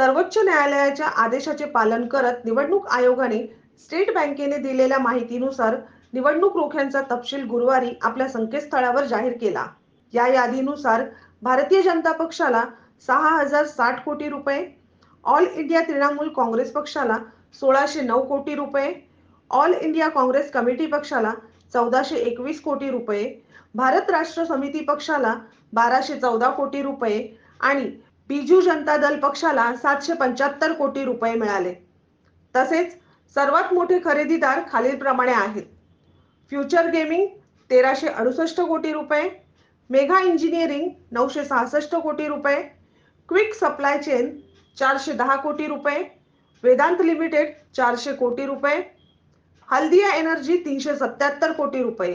सर्वोच्च न्यायालयाच्या आदेशाचे पालन करत निवडणूक आयोगाने स्टेट बँकेने दिलेल्या माहितीनुसार निवडणूक रोख्यांचा तपशील गुरुवारी आपल्या संकेतस्थळावर जाहीर केला. या यादीनुसार भारतीय जनता पक्षाला सहा हजार साठ कोटी रुपये ऑल इंडिया तृणमूल काँग्रेस पक्षाला सोळाशे नऊ कोटी रुपये ऑल इंडिया काँग्रेस कमिटी पक्षाला चौदाशे एकवीस कोटी रुपये भारत राष्ट्र समिती पक्षाला बाराशे चौदा कोटी रुपये आणि बिजू जनता दल पक्षाला सातशे पंच्याहत्तर कोटी रुपये मिळाले. तसेच सर्वात मोठे खरेदीदार खालीलप्रमाणे आहेत. फ्युचर गेमिंग तेराशे अडुसष्ट कोटी रुपये मेघा इंजिनिअरिंग नऊशे सहासष्ट कोटी रुपये क्विक सप्लाय चेन चारशे दहा कोटी रुपये वेदांत लिमिटेड चारशे कोटी रुपये हल्दिया एनर्जी तीनशे सत्याहत्तर कोटी रुपये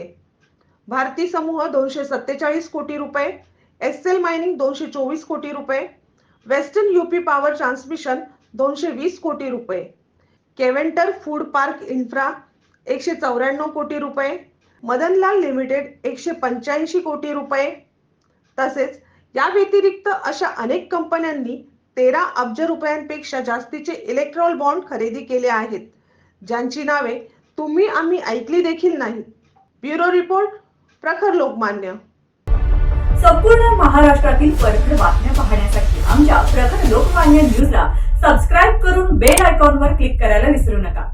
भारती समूह दोनशे सत्तेचाळीस कोटी रुपये एस एल मायनिंग दोनशे चोवीस कोटी रुपये वेस्टर्न युपी पॉवर ट्रान्समिशन दोनशे वीस कोटी रुपये. केव्हेंटर फूड पार्क इन्फ्रा एकशे चौऱ्याण्णव कोटी रुपये. मदनलाल लिमिटेड एकशे पंच्याऐंशी कोटी रुपये. तसेच या व्यतिरिक्त अशा अनेक कंपन्यांनी तेरा अब्ज रुपयांपेक्षा जास्तीचे इलेक्ट्रॉल बॉन्ड खरेदी केले आहेत. ज्यांची नावे तुम्ही आम्ही ऐकली देखील नाही. ब्युरो रिपोर्ट प्रखर लोकमान्य. संपूर्ण महाराष्ट्रातील परखड बातम्या लोकमान्य न्यूजला सबस्क्राईब करून बेल आयकॉनवर क्लिक करायला विसरू नका.